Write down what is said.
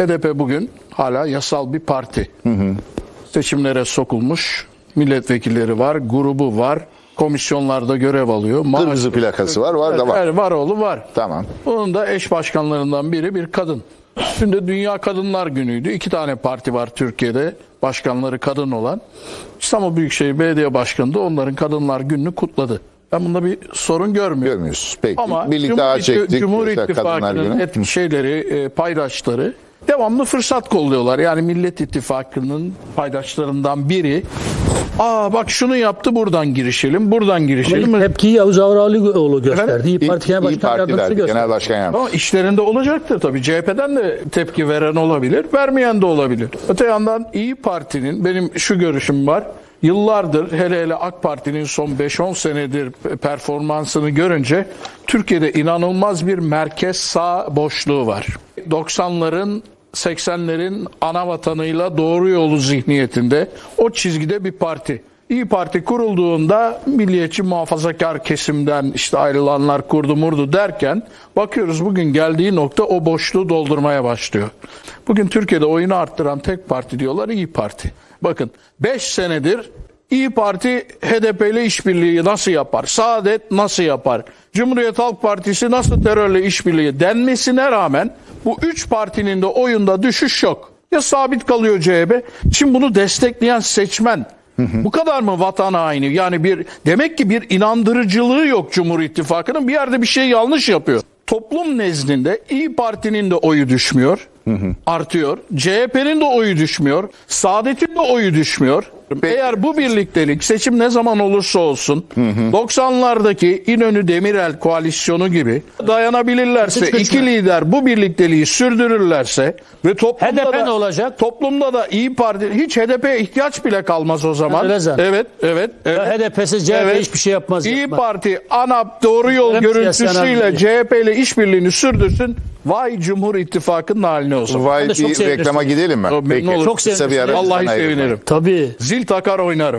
HDP bugün hala yasal bir parti. Seçimlere sokulmuş milletvekilleri var, grubu var, komisyonlarda görev alıyor. Ma- Kırmızı plakası var, var da var. Evet, var oğlu var. Tamam. Bunun da eş başkanlarından biri bir kadın. Şimdi Dünya Kadınlar Günü'ydü. İki tane parti var Türkiye'de başkanları kadın olan. İstanbul Büyükşehir Belediye Başkanı da onların Kadınlar Günü'nü kutladı. Ben bunda bir sorun görmüyorum. Görmüyoruz. Peki. Ama Birlikte Cumhur, çektik. Cumhur İttifakı'nın et şeyleri, e, devamlı fırsat kolluyorlar. Yani Millet İttifakı'nın paydaşlarından biri Aa bak şunu yaptı buradan girişelim, buradan girişelim. İlk tepkiyi Yavuz Avralıoğlu gösterdi. Efendim? İyi İyi, Parti Genel İyi Başkan Parti Yardımcısı gösterdi. Genel Başkan Yardımcısı. Ama işlerinde olacaktır tabii. CHP'den de tepki veren olabilir, vermeyen de olabilir. Öte yandan İyi Parti'nin benim şu görüşüm var. Yıllardır hele hele AK Parti'nin son 5-10 senedir performansını görünce Türkiye'de inanılmaz bir merkez sağ boşluğu var. 90'ların 80'lerin ana vatanıyla doğru yolu zihniyetinde o çizgide bir parti. İyi Parti kurulduğunda milliyetçi muhafazakar kesimden işte ayrılanlar kurdu murdu derken bakıyoruz bugün geldiği nokta o boşluğu doldurmaya başlıyor. Bugün Türkiye'de oyunu arttıran tek parti diyorlar İyi Parti. Bakın 5 senedir İyi Parti HDP ile işbirliği nasıl yapar? Saadet nasıl yapar? Cumhuriyet Halk Partisi nasıl terörle işbirliği denmesine rağmen bu üç partinin de oyunda düşüş yok. Ya sabit kalıyor CHP. Şimdi bunu destekleyen seçmen bu kadar mı vatan haini? Yani bir demek ki bir inandırıcılığı yok Cumhur İttifakı'nın. Bir yerde bir şey yanlış yapıyor. Toplum nezdinde İyi Parti'nin de oyu düşmüyor. Artıyor. CHP'nin de oyu düşmüyor. Saadet'in de oyu düşmüyor. Eğer bu birliktelik seçim ne zaman olursa olsun 90'lardaki İnönü Demirel koalisyonu gibi dayanabilirlerse Hiç güçlü. iki lider bu birlikteliği sürdürürlerse ve toplumda HDP da, ne olacak? Toplumda da İyi Parti hiç HDP'ye ihtiyaç bile kalmaz o zaman. Öyle zaten. Evet, evet, evet. HDP'siz CHP hiçbir şey yapmaz. İyi yapmaz. Parti ANAP doğru yol Hep görüntüsüyle siyasi CHP ile işbirliğini sürdürsün. Vay Cumhur İttifakı'nın haline o zaman. Vay de çok bir sevinirsin. reklama gidelim mi? Memnun olurum. Çok Kısa bir sevinirsin. ara Vallahi bizden ayrılmayın. sevinirim. Tabii. Zil takar oynarım.